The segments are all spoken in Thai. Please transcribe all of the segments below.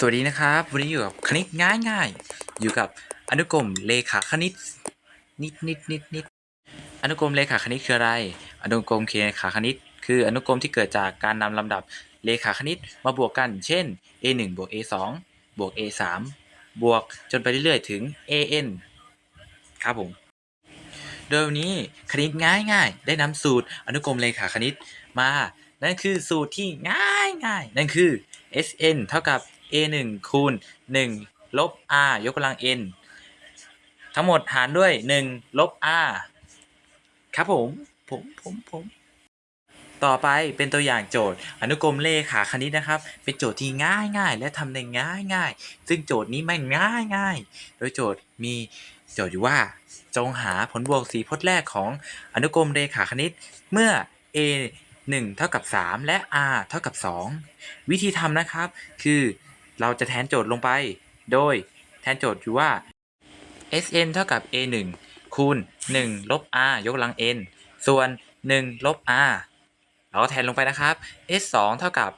สวัสดีนะครับ วันนี้อยู่กับคณิตง่ายง่ายอยู่กับอนุกรมเลขาคณิต นิดนิดนิดนิดอนุกรมเลขาคณิตคืออะไร อนุกรมเลขาคณิต คืออนุกรมที่เกิดจากการนำลำดับเลขาคณิตมาบวกกัน เช่น a 1บวก a 2บวก a 3บวกจนไปเรื่อยๆ ถึง an ครับผมโดยวันนี้คณิตง่ายๆได้นำสูตรอนุกรมเลขาคณิตมา นั่นคือสูตรที่ง่ายง่ายนั่นคือ Sn เท่ากับ a 1คูณ1ลบ r ยกกำลัง n ทั้งหมดหารด้วย1ลบ r ครับผม ผมผมผมต่อไปเป็นตัวอย่างโจทย์ อนุกรมเลขาคณิตนะครับ เป็นโจทย์ที่ง่ายง่ายและทำได้ง่ายง่ายซึ่งโจทย์นี้ไม่ง่ายง่ายโดยโจทย์มีโจทย์อยู่ว่า จงหาผลบวกสีพจน์แรกของอนุกรมเลขาคณิต เมื่อ a 1 เท่ากับ 3 และ r เท่ากับ 2 วิธีทำนะครับคือ เราจะแทนโจทย์ลงไป โดยแทนโจทย์อยู่ว่า sn เท่ากับ a 1คูณ 1 ลบ r ยกกำลัง n ส่วน 1 ลบ r เราก็แทนลงไปนะครับ s 2เท่ากับ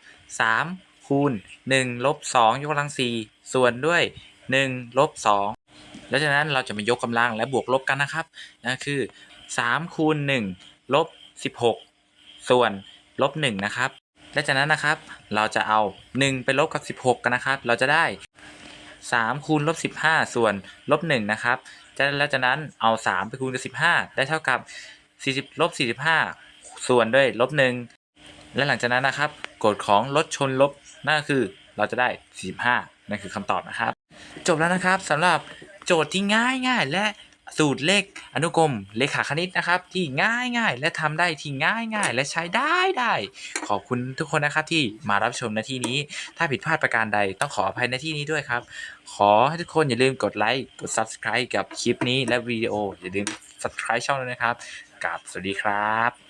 3 คูณ 1 ลบ 2 ยกกำลัง 4 ส่วนด้วย 1 ลบ 2 แล้วจากนั้นเราจะมายกกำลังและบวกลบกันนะครับนั่นคือ3คูณ 1 ลบ 16 ส่วนลบ 1 นะครับ และจากนั้นนะครับ เราจะเอา 1 ไปลบกับ 16 กันนะครับ เราจะได้ 3 คูณลบ 15 ส่วนลบ1นะครับจแล้วจากนั้นเอา 3 ไปคูณกับ 15 ได้เท่ากับ 40ลบ45 ส่วนด้วยลบ1และหลังจากนั้นนะครับกฎของลดชนลบนั่นก็คือเราจะได้ 45นั่นคือคำตอบนะครับ จบแล้วนะครับสำหรับโจทย์ที่ง่ายง่ายและ สูตรเลขอนุกรมเลขาคณิตนะครับ ที่ง่ายง่ายและทำได้ที่ง่ายง่ายและใช้ได้ได้ ขอบคุณทุกคนนะครับที่มารับชมในที่นี้ ถ้าผิดพลาดประการใดต้องขออภัยในที่นี้ด้วยครับ ขอให้ทุกคนอย่าลืมกดไลค์กด subscribe กับคลิปนี้และวิดีโออย่าลืม subscribe ช่องด้วยนะครับกับสวัสดีครับ